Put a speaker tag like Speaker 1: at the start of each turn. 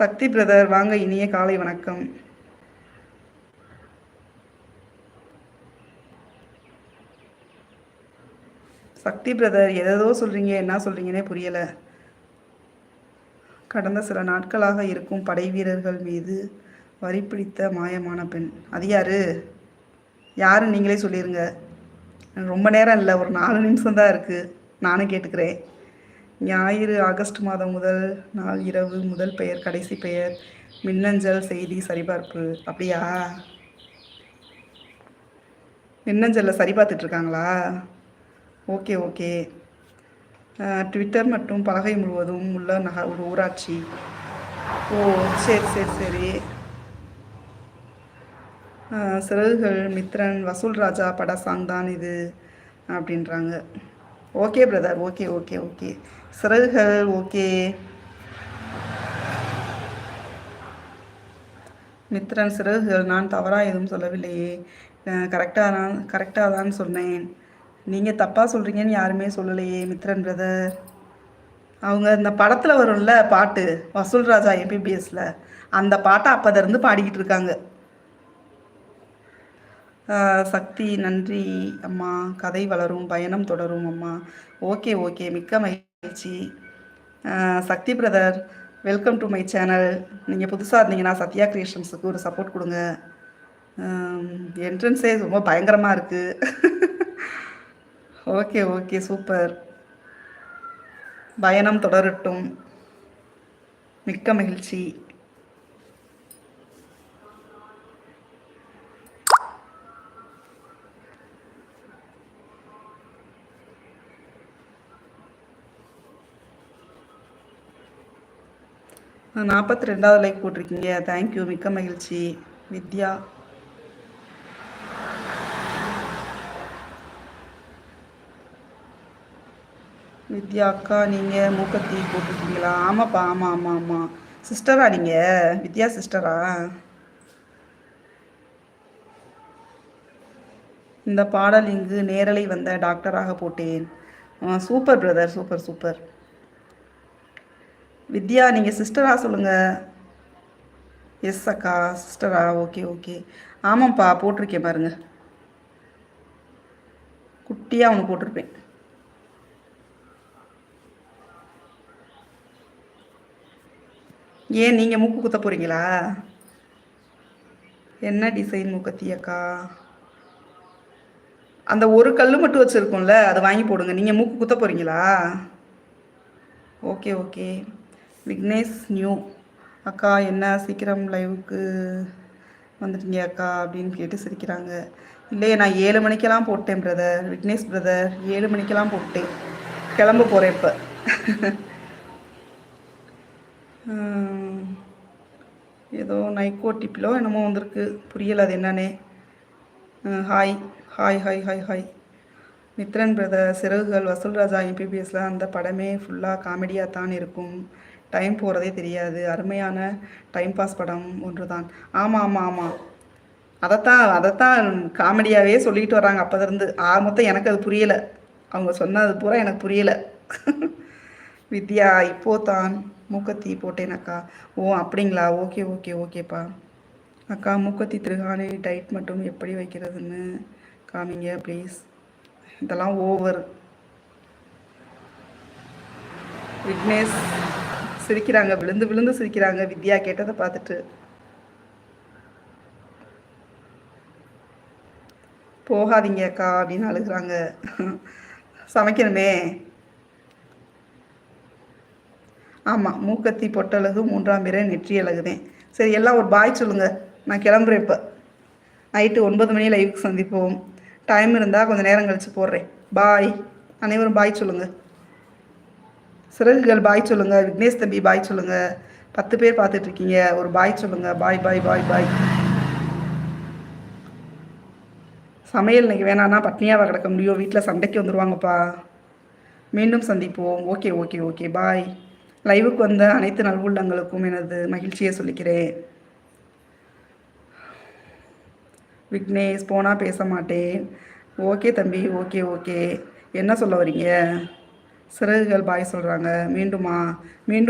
Speaker 1: சக்தி brother வாங்க இனிய காலை வணக்கம். சக்தி பிரதர் எதோ சொல்கிறீங்க என்ன சொல்கிறீங்கன்னே புரியலை. கடந்த சில நாட்களாக இருக்கும் படை வீரர்கள் மீது வரி பிடித்த மாயமான பெண். அது யாரு? யாரு நீங்களே சொல்லிடுங்க ரொம்ப நேரம் இல்லை ஒரு நாலு நிமிஷம் தான் இருக்குது நானும் கேட்டுக்கிறேன். ஞாயிறு ஆகஸ்ட் மாதம் முதல் நாள் இரவு முதல் பெயர் கடைசி பெயர் மின்னஞ்சல் செய்தி சரிபார்ப்பு. அப்படியா? மின்னஞ்சலில் சரி பார்த்துட்ருக்காங்களா ஓகே ஓகே. ட்விட்டர் மற்றும் பலகை முழுவதும் உள்ள நக ஒரு ஊராட்சி. ஓ சரி சரி சரி. சிறகுகள் மித்ரன் வசூல் ராஜா பட சாங் தான் இது அப்படின்றாங்க. Okay brother okay okay okay சிறகுகள் ஓகே மித்ரன் சிறகுகள் நான் தவறாக எதுவும் சொல்லவில்லையே. கரெக்டாக தான் கரெக்டாக தான் சொன்னேன். நீங்கள் தப்பாக சொல்கிறீங்கன்னு யாருமே சொல்லலையே மித்ரன் பிரதர் அவங்க இந்த படத்தில் வரும்ல பாட்டு வசூல் ராஜா எம்பிபிஎஸில் அந்த பாட்டை அப்போதிருந்து பாடிக்கிட்டு இருக்காங்க. சக்தி நன்றி அம்மா. கதை வளரும் பயணம் தொடரும் அம்மா. Okay okay. மிக்க மகிழ்ச்சி. Sakthi brother welcome to my channel. நீங்கள் புதுசாக இருந்தீங்கன்னா சத்யா கிரியேஷன்ஸுக்கு ஒரு சப்போர்ட் கொடுங்க. என்ட்ரன்ஸே ரொம்ப பயங்கரமாக இருக்குது ஓகே ஓகே. சூப்பர். பயணம் தொடரட்டும். மிக்க மகிழ்ச்சி. நாற்பத்தி ரெண்டாவது லைக் போட்டிருக்கீங்க. தேங்க்யூ மிக்க மகிழ்ச்சி. வித்யா. வித்யா அக்கா நீங்கள் மூக்கத்தி போட்டிருக்கீங்களா? ஆமாப்பா ஆமாம் ஆமாம் ஆமாம் சிஸ்டரா நீங்கள் வித்யா சிஸ்டரா இந்த பாடல் இங்கு நேரலை வந்த டாக்டராக போட்டேன். Super brother super super Vidya நீங்கள் சிஸ்டரா சொல்லுங்கள் எஸ் அக்கா சிஸ்டரா ஓகே ஓகே. ஆமாம்ப்பா போட்டிருக்கேன் பாருங்கள் குட்டியாக ஒன்று போட்டிருப்பேன். ஏன் நீங்கள் மூக்கு குத்த போகிறீங்களா என்ன டிசைன் மூக்கத்தியக்கா அந்த ஒரு கல் மட்டும் வச்சுருக்கோம்ல அதை வாங்கி போடுங்க. நீங்கள் மூக்கு குத்த போகிறீங்களா ஓகே ஓகே. விக்னேஷ் நியூ. அக்கா என்ன? சீக்கிரம் லைவுக்கு வந்துட்டீங்க அக்கா அப்படின்னு கேட்டு சிரிக்கிறாங்க. இல்லையே நான் ஏழு மணிக்கெல்லாம் போட்டேன் பிரதர் விக்னேஷ் பிரதர் ஏழு மணிக்கெல்லாம் போட்டேன். கிளம்ப போகிறேன் இப்போ. ஏதோ நைக்கோ டிப்பிலோ என்னமோ வந்திருக்கு. புரியல அது என்னன்னே. Hi hi hi hi hi Mithran brother சிறகுகள் வசூல் ராஜா எம்பிபிஎஸ்ல அந்த படமே ஃபுல்லாக காமெடியாக தான் இருக்கும். டைம் போகிறதே தெரியாது. அருமையான டைம் பாஸ் படம் ஒன்று தான் ஆமாம் ஆமாம் ஆமாம் அதைத்தான் அதைத்தான் காமெடியாகவே சொல்லிட்டு வராங்க அப்போதிருந்து ஆ மொத்தம் எனக்கு அது புரியலை. அவங்க சொன்னது பூரா எனக்கு புரியலை. வித்யா இப்போ தான் மூக்கத்தி போட்டேன் அக்கா. ஓ அப்படிங்களா? ஓகே ஓகே ஓகேப்பா. அக்கா மூக்கத்தி திருகாணி டைட் மட்டும் எப்படி வைக்கிறதுன்னு காமிங்க ப்ளீஸ் இதெல்லாம் ஓவர் விக்னேஷ் சிரிக்கிறாங்க விழுந்து விழுந்து சிரிக்கிறாங்க வித்யா கேட்டதை பார்த்துட்டு. போகாதீங்க அக்கா அப்படின்னு அழுகுறாங்க. சமைக்கணுமே. ஆமாம் மூக்கத்தி பொட்டழகு மூன்றாம் பிறை நெற்றி அழகுதேன் சரி எல்லாம் ஒரு பாய் சொல்லுங்க. நான் கிளம்புறேன் இப்போ. நைட்டு ஒன்பது மணி லைவுக்கு சந்திப்போம். டைம் இருந்தால் கொஞ்சம் நேரம் கழித்து போடுறேன். பாய் அனைவரும் பாய் சொல்லுங்கள் சிறகுகள் பாய் சொல்லுங்க. விக்னேஷ் தம்பி பாய் சொல்லுங்க. பத்து பேர் பார்த்துட்டு இருக்கீங்க ஒரு பாய் சொல்லுங்க. பாய் பாய் பாய் பாய் சமையல் இன்றைக்கி வேணான்னா பட்னியாக கிடக்க முடியும். வீட்டில் சண்டைக்கு வந்துடுவாங்கப்பா மீண்டும் சந்திப்போம். Okay okay okay. பாய் லைவுக்கு வந்த அனைத்து நல்வுள்ளங்களுக்கும் எனது மகிழ்ச்சியை சொல்லிக்கிறேன். விக்னேஷ் போனால் பேச மாட்டேன். ஓகே தம்பி ஓகே ஓகே. என்ன சொல்ல வரீங்க? சிறகுகள் பாய் சொல்கிறாங்க மீண்டுமா மீண்டும்